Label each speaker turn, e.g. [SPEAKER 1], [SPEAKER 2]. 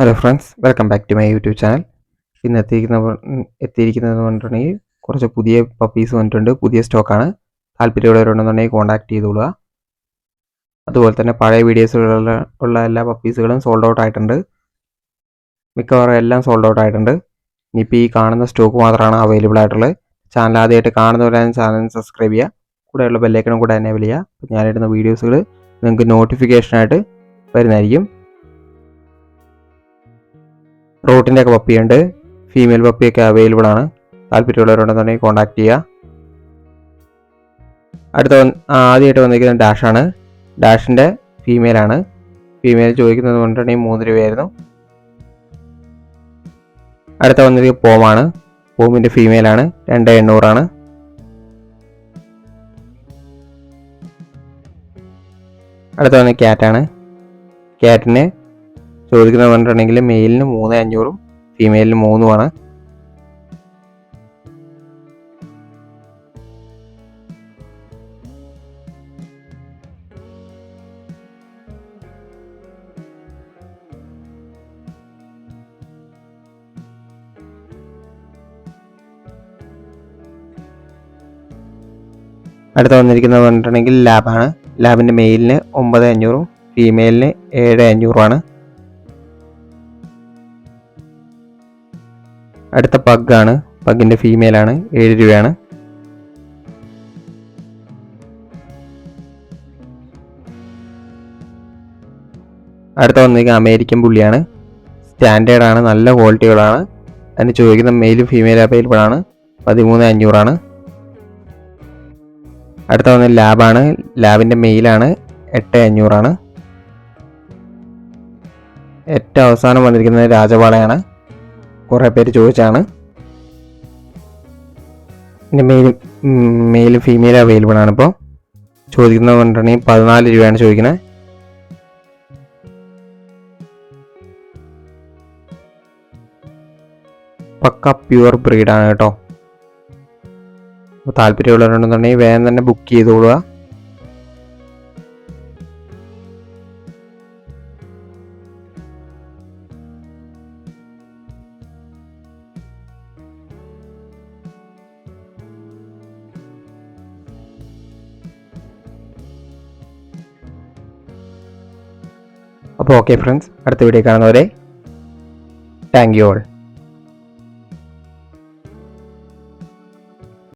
[SPEAKER 1] Hello friends welcome back to my YouTube channel ഇന്ന് എത്തിയിരിക്കുന്ന എത്തിയിരിക്കുന്നതെന്ന് എത്തിയിരിക്കുന്നത് പറഞ്ഞിട്ടുണ്ടെങ്കിൽ കുറച്ച് പുതിയ പപ്പീസ് വന്നിട്ടുണ്ട് പുതിയ സ്റ്റോക്കാണ് താല്പര്യമുള്ളവരുണ്ടെന്നുണ്ടെങ്കിൽ കോൺടാക്ട് ചെയ്തോളുക. അതുപോലെ തന്നെ പഴയ വീഡിയോസുകളുള്ള ഉള്ള എല്ലാ പപ്പീസുകളും സോൾഡ് ഔട്ട് ആയിട്ടുണ്ട്. മിക്കവാറും എല്ലാം സോൾഡ് ഔട്ട് ആയിട്ടുണ്ട്. ഇനിയിപ്പോൾ ഈ കാണുന്ന സ്റ്റോക്ക് മാത്രമാണ് അവൈലബിൾ ആയിട്ടുള്ളത്. ചാനൽ ആദ്യമായിട്ട് കാണുന്നവരാണ് ചാനൽ സബ്സ്ക്രൈബ് ചെയ്യുക. കൂടെയുള്ള ബെല്ലൈക്കണും കൂടെ എനേബിൾ ചെയ്യുക. ഞാനിടുന്ന വീഡിയോസുകൾ നിങ്ങൾക്ക് നോട്ടിഫിക്കേഷനായിട്ട് വരുന്നതായിരിക്കും. റോട്ടിന്റെ ഒക്കെ പപ്പിയുണ്ട്. ഫീമെയിൽ പപ്പിയൊക്കെ അവൈലബിൾ ആണ്. താല്പര്യമുള്ളവരുണ്ടെന്നുണ്ടെങ്കിൽ കോൺടാക്ട് ചെയ്യുക. അടുത്ത ആദ്യമായിട്ട് വന്നിരിക്കുന്നത് ഡാഷാണ് ഡാഷിന്റെ ഫീമെയിലാണ് ഫീമെയിൽ ചോദിക്കുന്നത് കൊണ്ടുണ്ടെങ്കിൽ മൂന്ന് രൂപയായിരുന്നു. അടുത്ത വന്നിരിക്കുന്നത് പോമാണ് പോമിന്റെ ഫീമെയിലാണ് രണ്ട് എണ്ണൂറാണ് അടുത്ത വന്ന് ക്യാറ്റാണ് ക്യാറ്റിന് ചോദിക്കുന്നത് പറഞ്ഞിട്ടുണ്ടെങ്കിൽ മെയിലിന് മൂന്ന് അഞ്ഞൂറും ഫീമെയിലിന് മൂന്നുമാണ്. അടുത്ത വന്നിരിക്കുന്നത് പറഞ്ഞിട്ടുണ്ടെങ്കിൽ ലാബാണ്. ലാബിന്റെ മെയിലിന് ഒമ്പത് അഞ്ഞൂറും ഫീമെയിലിന് ഏഴ് അഞ്ഞൂറുമാണ്. അടുത്ത പഗ്ഗാണ് പഗ്ഗിന്റെ ഫീമെയിലാണ് ഏഴ് രൂപയാണ്. അടുത്ത വന്നിരിക്കുന്ന അമേരിക്കൻ പുള്ളിയാണ്. സ്റ്റാൻഡേർഡ് ആണ് നല്ല ക്വാളിറ്റികളാണ്. അതിന് ചോദിക്കുന്ന മെയിലും ഫീമെയിൽ അവൈലബിൾ ആണ്. പതിമൂന്ന് അഞ്ഞൂറാണ്. അടുത്ത വന്ന് ലാബാണ്. ലാബിന്റെ മെയിലാണ്. എട്ട് അഞ്ഞൂറാണ്. ഏറ്റവും അവസാനം വന്നിരിക്കുന്നത് രാജപാളയാണ് കുറേ പേര് ചോദിച്ചാണ്. പിന്നെ മെയിൽ മെയിൽ ഫീമെയിൽ അവൈലബിൾ ആണ് ഇപ്പോൾ ചോദിക്കുന്നത് കൊണ്ടുണ്ടെങ്കിൽ പതിനാല് രൂപയാണ് ചോദിക്കുന്നത്. പക്ക പ്യുവർ ബ്രീഡാണ് കേട്ടോ. താല്പര്യമുള്ളവരുണ്ടെന്നുണ്ടെങ്കിൽ വേഗം തന്നെ ബുക്ക് ചെയ്തോളുക. അപ്പോൾ ഓക്കെ ഫ്രണ്ട്സ് അടുത്ത വീഡിയോ കാണുന്നവരെ താങ്ക് യു ഓൾ